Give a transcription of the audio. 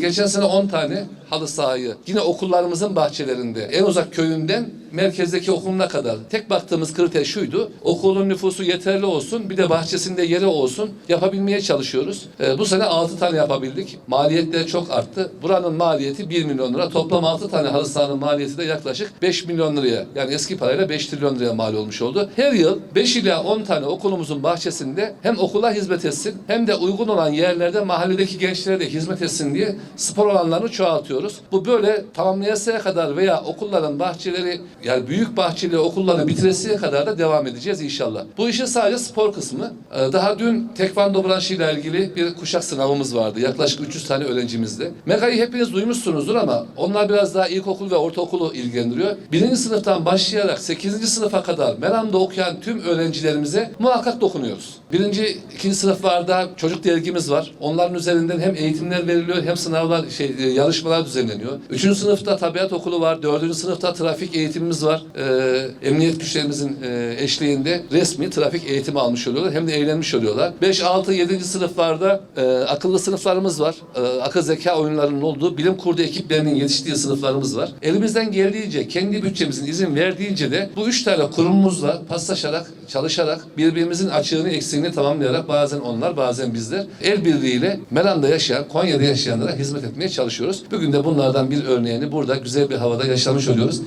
Geçen sene 10 tane halı sahayı yine okullarımızın bahçelerinde en uzak köyünden merkezdeki okuluna kadar tek baktığımız kriter şuydu. Okulun nüfusu yeterli olsun bir de bahçesinde yeri olsun yapabilmeye çalışıyoruz. Ee, bu sene 6 tane yapabildik. Maliyetler çok arttı. Buranın maliyeti 1 milyon lira. Toplam 6 tane halı sahanın maliyeti de yaklaşık 5 milyon liraya yani eski parayla 5 trilyon liraya mal olmuş oldu. Her yıl 5 ila 10 tane okulumuzun bahçesinde hem okula hizmet etsin hem de uygun olan yerlerde mahalledeki gençlere de hizmet etsin diye spor alanlarını çoğaltıyoruz. Bu böyle tamamlayasıya kadar veya okulların bahçeleri yani büyük bahçeli okulları bitiresiye kadar da devam edeceğiz inşallah. Bu işin sadece spor kısmı. Ee, Daha dün tekvando branşıyla ilgili bir kuşak sınavımız vardı. Yaklaşık 300 tane öğrencimizde. Mega'yı hepiniz duymuşsunuzdur ama onlar biraz daha ilkokul ve ortaokulu ilgilendiriyor. Birinci sınıftan başlayarak 8. sınıfa kadar Meram'da okuyan tüm öğrencilerimize muhakkak dokunuyoruz. Birinci, ikinci sınıflarda çocuk dergimiz var. Onların üzerinden hem eğitimler veriliyor hem sınavlar, şey, e, yarışmalar düzenleniyor. Üçüncü sınıfta tabiat okulu var. Dördüncü sınıfta trafik eğitimimiz var. Ee, emniyet güçlerimizin e, eşliğinde resmi trafik eğitimi almış oluyorlar. Hem de eğlenmiş oluyorlar. 5, 6, 7. sınıflarda e, akıllı sınıflarımız var. E, akıl zeka oyunlarının olduğu bilim kurdu ekiplerinin yetiştiği sınıflarımız var. Elimizden geldiğince, kendi bütçemizin izin verdiğince de bu üç tane kurumumuzla paslaşarak, çalışarak, birbirimizin açığını eksiğini tamamlayarak bazen onlar, bazen bizler el birliğiyle Meran'da yaşayan, Konya'da yaşayanlara hizmet etmeye çalışıyoruz. Bugün de bunlardan bir örneğini burada güzel bir havada yaşamış oluyoruz.